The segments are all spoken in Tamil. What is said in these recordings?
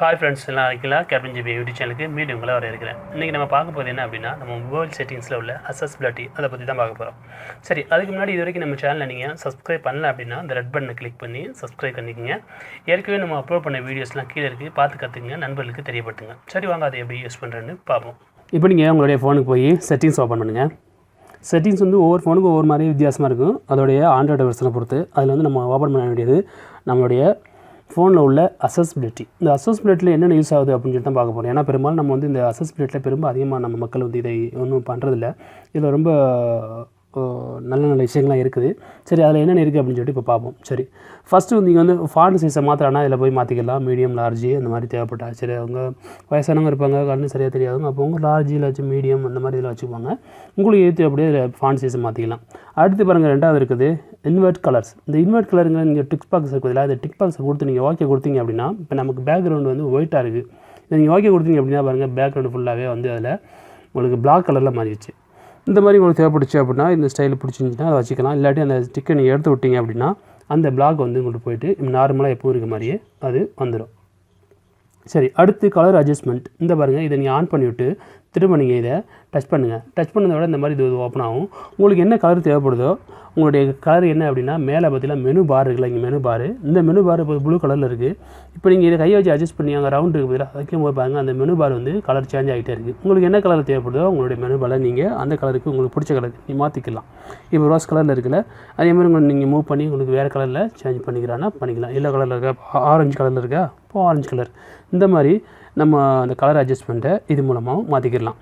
ஹாய் ஃப்ரெண்ட்ஸ் எல்லாம் இருக்கீங்களா? கேப்டன் ஜிபி யூடியூப் சேனலுக்கு மீண்டும் உங்களை வர இருக்கிறேன் இன்றைக்கி நம்ம பார்க்க போகிறது என்ன அப்படின்னா நம்ம மொபைல் செட்டிங்ஸில் உள்ள அசஸ்பிலிட்டி அதை பற்றி தான் பார்க்க போகிறோம் சரி அதுக்கு முன்னாடி இது வரைக்கும் நம்ம சேனலில் நீங்கள் சப்ஸ்கிரைப் பண்ணல அப்படின்னா அந்த ரெட் பட்டனை கிளிக் பண்ணி சப்ஸ்கிரைப் பண்ணிக்கோங்க. ஏற்கனவே நம்ம அப்லோட் பண்ண வீடியோஸ்லாம் கீழே இருக்குது பார்த்து கற்றுக்குங்க நண்பர்களுக்கு தெரியப்படுத்துங்க. சரி வாங்க அதை எப்படி யூஸ் பண்ணுறேன்னு பார்ப்போம். இப்போ நீங்கள் உங்களுடைய ஃபோனுக்கு போய் செட்டிங்ஸ் ஓப்பன் பண்ணுங்கள் செட்டிங்ஸ் வந்து ஒவ்வொரு ஃபோனுக்கும் ஒவ்வொரு மாதிரி வித்தியாசமாக இருக்கும். அதோடைய ஆண்ட்ராய்டு வெர்ஷனை பொறுத்து. அதில் வந்து நம்ம ஓப்பன் பண்ண வேண்டியது நம்மளுடைய ஃபோனில் உள்ள அசஸ்பிலிட்டி. இந்த அசஸ்பிலிட்டியில் என்னென்ன யூஸ் ஆகுது அப்படின்னு சொல்லிட்டு தான் பார்க்க போகிறோம் ஏன்னா பெரும்பாலும் நம்ம வந்து இந்த அசஸ்பிலிட்டியில் பெரும்பாலும் அதிகமாக நம்ம மக்கள் வந்து இதை ஒன்றும் பண்ணுறதில்ல இதில் ரொம்ப நல்ல நல்ல விஷயங்கள்லாம் இருக்குது. சரி அதில் என்னென்ன இருக்குது அப்படின்னு சொல்லிட்டு இப்போ பார்ப்போம். சரி. ஃபஸ்ட்டு வந்து நீங்கள் வந்து ஃபாண்ட் சைஸை மாத்திரானா இதில் போய் மாற்றிக்கலாம் மீடியம் லார்ஜு அந்த மாதிரி தேவைப்பட்டா. சரி அவங்க வயசானவங்க இருப்பாங்க கண்ணு சரியாக தெரியாதவங்க அப்போ அவங்க லார்ஜில் வச்சு மீடியம் அந்த மாதிரி இதில் வச்சுக்குவாங்க. உங்களுக்கு ஏற்றி அப்படியே இதில் ஃபாண்ட் சைஸை மாற்றிக்கலாம் அடுத்து பாருங்கள் ரெண்டாவது இருக்குது இன்வெர்ட் கலர்ஸ் இந்த இன்வெர்ட் கலருங்க நீங்கள் டிக் பாக்ஸ் இருக்குதுல அந்த டிக் பாக்ஸை கொடுத்து நீங்கள் ஓகே கொடுத்தீங்க அப்படின்னா இப்போ நமக்கு பேக்ரவுண்ட் வந்து ஒயிட்டாக இருக்குது நீங்கள் ஓகே கொடுத்தீங்க அப்படின்னா பாருங்கள் பேக்ரவுண்ட் ஃபுல்லாகவே வந்து அதில் உங்களுக்கு பிளாக் கலரில் மாறிடுச்சு. இந்த மாதிரி உங்களுக்கு தேவைப்படுச்சு அப்படின்னா இந்த ஸ்டைல் பிடிச்சிருந்துச்சுன்னா அதை வச்சுக்கலாம். இல்லாட்டி அந்த ஸ்டிக்கை நீங்கள் எடுத்து விட்டீங்க அப்படின்னா அந்த பிளாக் வந்து உங்களுக்கு போயிட்டு நார்மலாக எப்போ இருக்க மாதிரியே அது வந்துடும் சரி அடுத்து கலர் அட்ஜஸ்ட்மெண்ட் இந்த பாருங்கள் இதை நீங்கள் ஆன் பண்ணிவிட்டு திரும்ப நீங்கள் இதை டச் பண்ணுங்கள் டச் பண்ணதோட விட இந்த மாதிரி இது ஓப்பன் ஆகும். உங்களுக்கு என்ன கலர் தேவைப்படுதோ உங்களுடைய கலர் என்ன அப்படின்னா மேலே பார்த்தீங்கன்னா மெனு பார் இருக்குல்ல இங்கே மெனு பார் இந்த மெனு பார் இப்போ ப்ளூ கலரில் இருக்குது இப்போ நீங்கள் இதை கையை வச்சு அட்ஜஸ்ட் பண்ணி அங்கே ரவுண்ட் இருக்குது பதிலாக வைக்கும் போது பாருங்கள் அந்த மெனு பார் வந்து கலர் சேஞ்ச் ஆகிட்டே இருக்குது உங்களுக்கு என்ன கலர் தேவைப்படுதோ உங்களுடைய மெனு பாரில் நீங்கள் அந்த கலருக்கு உங்களுக்கு பிடிச்ச கலர் நீ மாற்றிக்கலாம் இப்போ ரோஸ் கலரில் இருக்குல்ல அதே மாதிரி உங்களுக்கு நீங்கள் மூவ் பண்ணி உங்களுக்கு வேறு கலரில் சேஞ்ச் பண்ணிக்கிறான்னா பண்ணிக்கலாம். எல்லோ கலரில் இருக்கா ஆரஞ்சு கலரில் இருக்கா இப்போ ஆரஞ்சு கலர் இந்த மாதிரி நம்ம அந்த கலர் அட்ஜஸ்ட்மெண்ட்டை இது மூலமாகவும் மாற்றிக்கிடலாம்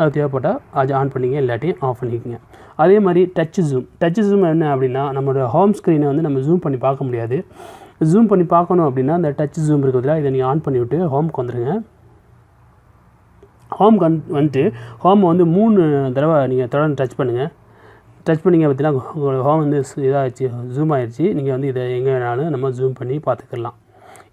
அது தேவைப்பட்டால் அது ஆன் பண்ணிங்க இல்லாட்டி ஆஃப் பண்ணிக்கோங்க. அதே மாதிரி டச் ஜூம் டச் ஜூம் என்ன அப்படின்னா நம்மளோட ஹோம் ஸ்க்ரீனை வந்து நம்ம ஜூம் பண்ணி பார்க்க முடியாது. ஜூம் பண்ணி பார்க்கணும் அப்படின்னா அந்த டச் ஜூம் இருக்கிறதுல இதை நீங்கள் ஆன் பண்ணிவிட்டு ஹோம்க்கு வந்துடுங்க ஹோம் கன் வந்துட்டு ஹோமை வந்து மூணு தடவை நீங்கள் தொடர்ந்து டச் பண்ணுங்கள் டச் பண்ணிங்க பார்த்தீங்கன்னா உங்களோட ஹோம் வந்து இதாகிடுச்சு ஜூம் ஆயிடுச்சு. நீங்கள் வந்து இதை எங்கே வேணாலும் நம்ம ஜூம் பண்ணி பார்த்துக்கலாம்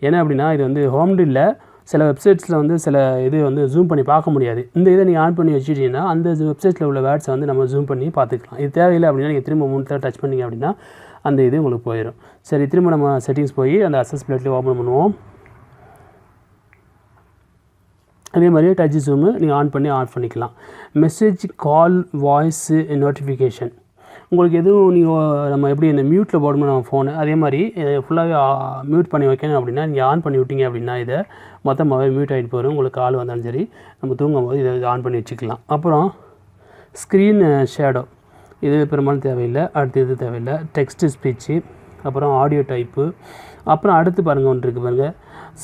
ஏன்னா அப்படின்னா இது வந்து ஹோம்டு இல்லை சில வெப்சைட்ஸில் வந்து சில இது வந்து ஜூம் பண்ணி பார்க்க முடியாது. இந்த இதை நீங்கள் ஆன் பண்ணி வச்சுட்டீங்கன்னா அந்த வெப்சைட்டில் உள்ள வேர்ட்ஸை வந்து நம்ம ஜூம் பண்ணி பார்த்துக்கலாம். இது தேவையில்லை அப்படின்னா நீங்கள் திரும்ப மூணு தடவை டச் பண்ணீங்க அப்படின்னா அந்த இது உங்களுக்கு போயிடும் சரி திரும்ப நம்ம செட்டிங்ஸ் போய் அந்த அசஸ் பிளேட்லேயே ஓப்பன் பண்ணுவோம். அதே மாதிரியே டச் ஜூமு நீங்கள் ஆன் பண்ணி ஆன் பண்ணிக்கலாம். மெசேஜ் கால் வாய்ஸு நோட்டிஃபிகேஷன் உங்களுக்கு எதுவும் நீங்கள் நம்ம எப்படி இந்த மியூட்டில் போடணும் நம்ம ஃபோனு அதே மாதிரி ஃபுல்லாகவே மியூட் பண்ணி வைக்கணும் அப்படின்னா நீங்கள் ஆன் பண்ணி விட்டீங்க அப்படின்னா இதை மொத்தமாகவே மியூட் ஆகிட்டு போயிடும் உங்களுக்கு கால் வந்தாலும் சரி நம்ம தூங்கும் போது இதை ஆன் பண்ணி வச்சுக்கலாம். அப்புறம் ஸ்க்ரீன் ஷேடோ இது பெரும்பாலும் தேவையில்லை. அடுத்து இது தேவையில்லை? டெக்ஸ்ட் ஸ்பீச்சு அப்புறம் ஆடியோ டைப்பு அப்புறம் அடுத்து பாருங்கள் ஒன்று இருக்குது பாருங்கள்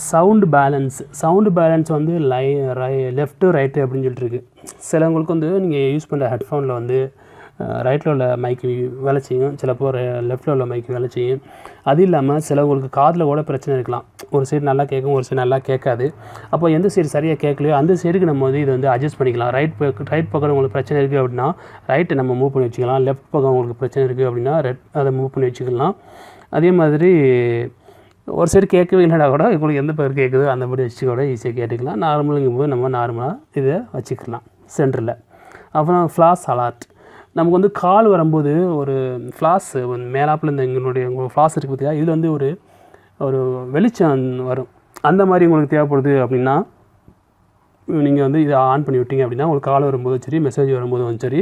சவுண்டு பேலன்ஸ் சவுண்டு பேலன்ஸ் வந்து லை ரை லெஃப்ட்டு ரைட்டு அப்படின்னு சொல்லிட்டுருக்கு சிலவங்களுக்கு வந்து நீங்கள் யூஸ் பண்ணுற ஹெட்ஃபோனில் வந்து ரைட்டில் உள்ள மைக்கு வேலை செய்யும். சிலப்போ லெஃப்ட்டில் உள்ள மைக்கு வேலை செய்யும். அது இல்லாமல் சிலவங்களுக்கு காதில் கூட பிரச்சனை இருக்கலாம். ஒரு சைடு நல்லா கேட்கும் ஒரு சைடு நல்லா கேட்காது. அப்போ எந்த சைடு சரியாக கேட்கலையோ அந்த சைடுக்கு நம்ம வந்து இதை வந்து அட்ஜஸ்ட் பண்ணிக்கலாம். ரைட் பக்கம் ரைட் பக்கம் உங்களுக்கு பிரச்சனை இருக்குது அப்படின்னா ரைட்டை நம்ம மூவ் பண்ணி வச்சுக்கலாம். லெஃப்ட் பக்கம் உங்களுக்கு பிரச்சனை இருக்குது அப்படின்னா ரெட் அதை மூவ் பண்ணி வச்சுக்கலாம். அதே மாதிரி ஒரு சைடு கேட்கவே இல்லைனா கூட உங்களுக்கு எந்த பேர் கேட்குதோ அந்த மாதிரி வச்சு கூட ஈஸியாக கேட்டுக்கலாம். நார்மலுங்கும் போது நம்ம நார்மலாக இதை வச்சுக்கலாம் சென்டரில் அப்புறம் ஃப்ளாஸ் அலார்ட் நமக்கு வந்து கால் வரும்போது ஒரு ஃப்ளாஸ் மேலாப்பில் இந்த எங்களுடைய ஃப்ளாஸ் இருக்குது பார்த்தியா இதில் வந்து ஒரு ஒரு வெளிச்சம் வரும். அந்த மாதிரி உங்களுக்கு தேவைப்படுது அப்படின்னா நீங்கள் வந்து இதை ஆன் பண்ணி விட்டீங்க அப்படின்னா உங்களுக்கு கால் வரும்போதும் சரி மெசேஜ் வரும்போதும் சரி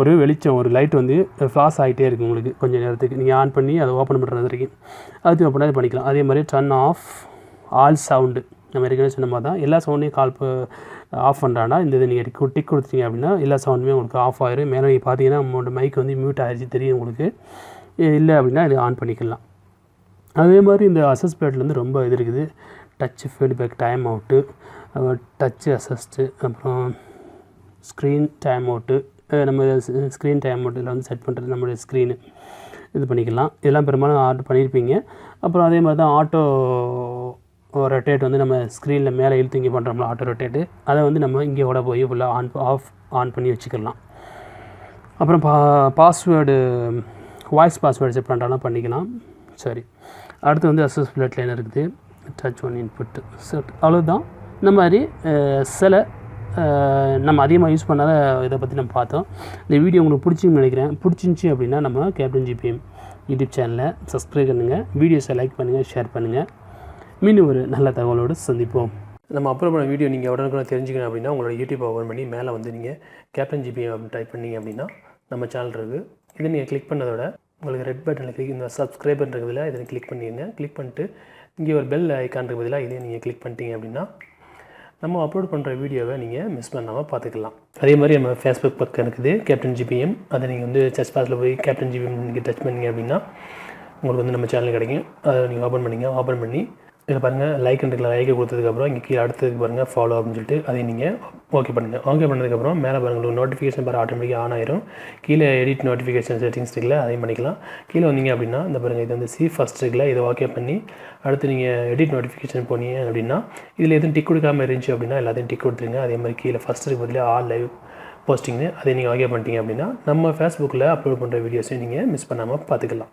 ஒரு வெளிச்சம் ஒரு லைட் வந்து ஃப்ளாஸ் ஆகிட்டே இருக்குது உங்களுக்கு கொஞ்சம் நேரத்துக்கு. நீங்கள் ஆன் பண்ணி அதை ஓப்பன் பண்ணுறது வரைக்கும். அது அப்படின்னா பண்ணிக்கலாம். அதே மாதிரி டர்ன் ஆஃப் ஆல் சவுண்டு நம்ம ஏற்கனவே சொன்ன மாதிரி தான் எல்லா சவுண்டையும் கால் ஆஃப் பண்ணுறாண்டா இந்த இதை நீங்கள் டிக் கொடுத்தீங்க அப்படின்னா எல்லா சவுண்டுமே உங்களுக்கு ஆஃப் ஆயிரும். மேலே நீங்கள் பார்த்தீங்கன்னா உங்களோட மைக் வந்து மியூட் ஆகிடுச்சு தெரியும் உங்களுக்கு. இல்லை அப்படின்னா இது ஆன் பண்ணிக்கலாம். அதே மாதிரி இந்த அசஸ் வந்து ரொம்ப இது இருக்குது. Touch feedback time out touch assist அப்புறம் ஸ்க்ரீன் டைம் அவுட்டு நம்ம ஸ்க்ரீன் டைம் அவுட் இதில் வந்து செட் பண்ணுறது நம்மளுடைய ஸ்க்ரீனு இது பண்ணிக்கலாம். இதெல்லாம் பெரும்பாலும் ஆர்டர் பண்ணியிருப்பீங்க. அப்புறம் அதே மாதிரி தான் ஆட்டோ ரொட்டேட் வந்து நம்ம ஸ்க்ரீனில் மேலே இழுத்து இங்கே பண்ணுறோம்ல ஆட்டோ ரொட்டேட்டு அதை வந்து நம்ம இங்கே ஓட போய் ஃபுல்லாக ஆன் ஆஃப் ஆன் பண்ணி வச்சுக்கலாம். அப்புறம் பா பாஸ்வேர்டு வாய்ஸ் பாஸ்வேர்டு செட் பண்ணுறாலும் பண்ணிக்கலாம். சரி. அடுத்து வந்து அசஸ் பிளட் லைன் இருக்குது. டச் ஒன் இன்புட்டு செட் அவ்வளோதான் இந்த மாதிரி சில நம்ம அதிகமாக யூஸ் பண்ணாத இதை பற்றி நம்ம பார்த்தோம். இந்த வீடியோ உங்களுக்கு பிடிச்சின்னு நினைக்கிறேன். பிடிச்சிருந்துச்சி அப்படின்னா நம்ம கேப்டன் ஜிபிஎம் யூடியூப் சேனலை சப்ஸ்கிரைப் பண்ணுங்கள் வீடியோஸை லைக் பண்ணுங்கள் ஷேர் பண்ணுங்கள் மீண்டும் ஒரு நல்ல தகவலோடு சந்திப்போம். நம்ம அப்லோட் பண்ண வீடியோ நீங்கள் உடனுக்குடன் தெரிஞ்சுக்கணும் அப்படின்னா உங்களோட யூடியூப் ஓப்பன் பண்ணி மேலே வந்து நீங்கள் கேப்டன் ஜிபி டைப் பண்ணீங்க அப்படின்னா நம்ம சேனல் இருக்குது இதை நீங்கள் கிளிக் பண்ணதோட உங்களுக்கு ரெட் பட்டனில் கிளிக் இந்த சப்ஸ்கிரைபர் இருக்கிறதுல இதை கிளிக் பண்ணிடுங்க கிளிக் பண்ணிட்டு இங்கே ஒரு பெல் ஐக்கான் பதிலாக இதையும் நீங்கள் கிளிக் பண்ணிட்டீங்க அப்படின்னா நம்ம அப்லோட் பண்ணுற வீடியோவை நீங்கள் மிஸ் பண்ணாமல் பார்த்துக்கலாம் அதே மாதிரி நம்ம ஃபேஸ்புக் பக்கம் இருக்குது கேப்டன் ஜிபிஎம் அதை நீங்கள் வந்து சர்ச் பாஸில் போய் கேப்டன் ஜிபிஎம் நீங்கள் டச் பண்ணீங்க அப்படின்னா உங்களுக்கு வந்து நம்ம சேனல் கிடைக்கும். அதை நீங்கள் ஓப்பன் பண்ணிங்க ஓப்பன் பண்ணி இதில் பாருங்கள் லைக் இருக்குல்ல லைக்கை கொடுத்ததுக்கப்புறம் இங்கே கீழே அடுத்ததுக்கு பாருங்கள் ஃபாலோ அப்படின்னு சொல்லிட்டு அதை நீங்கள் ஓகே பண்ணுங்கள் ஓகே பண்ணதுக்கப்புறம் மேலே பாருங்கள் உங்களுக்கு நோட்டிஃபிகேஷன் பாரு ஆட்டோமேட்டிக்காக ஆன் ஆயிரும். கீழே எடிட் நோட்டிஃபிகேஷன் செட்டிங்ஸ் இருக்குல்ல அதையும் பண்ணிக்கலாம். கீழே வந்தீங்க அப்படின்னா இந்த பாருங்கள் இது வந்து சி ஃபஸ்ட் இருக்குல்ல இதை ஓகே பண்ணி அடுத்து நீங்கள் எடிட் நோட்டிஃபிகேஷன் போனீங்க அப்படின்னா இதில் எதுவும் டிக் கொடுக்காம இருந்துச்சு அப்படின்னா எல்லாத்தையும் டிக் கொடுத்துருங்க. அதே மாதிரி கீழே ஃபஸ்ட் இருக்கு பதிலாக ஆல் லைவ் போஸ்டிங்னு அதை நீங்கள் ஓகே பண்ணிட்டீங்க அப்படின்னா நம்ம ஃபேஸ்புக்கில் அப்லோட் பண்ணுற வீடியோஸையும் நீங்கள் மிஸ் பண்ணாமல் பார்த்துக்கலாம்.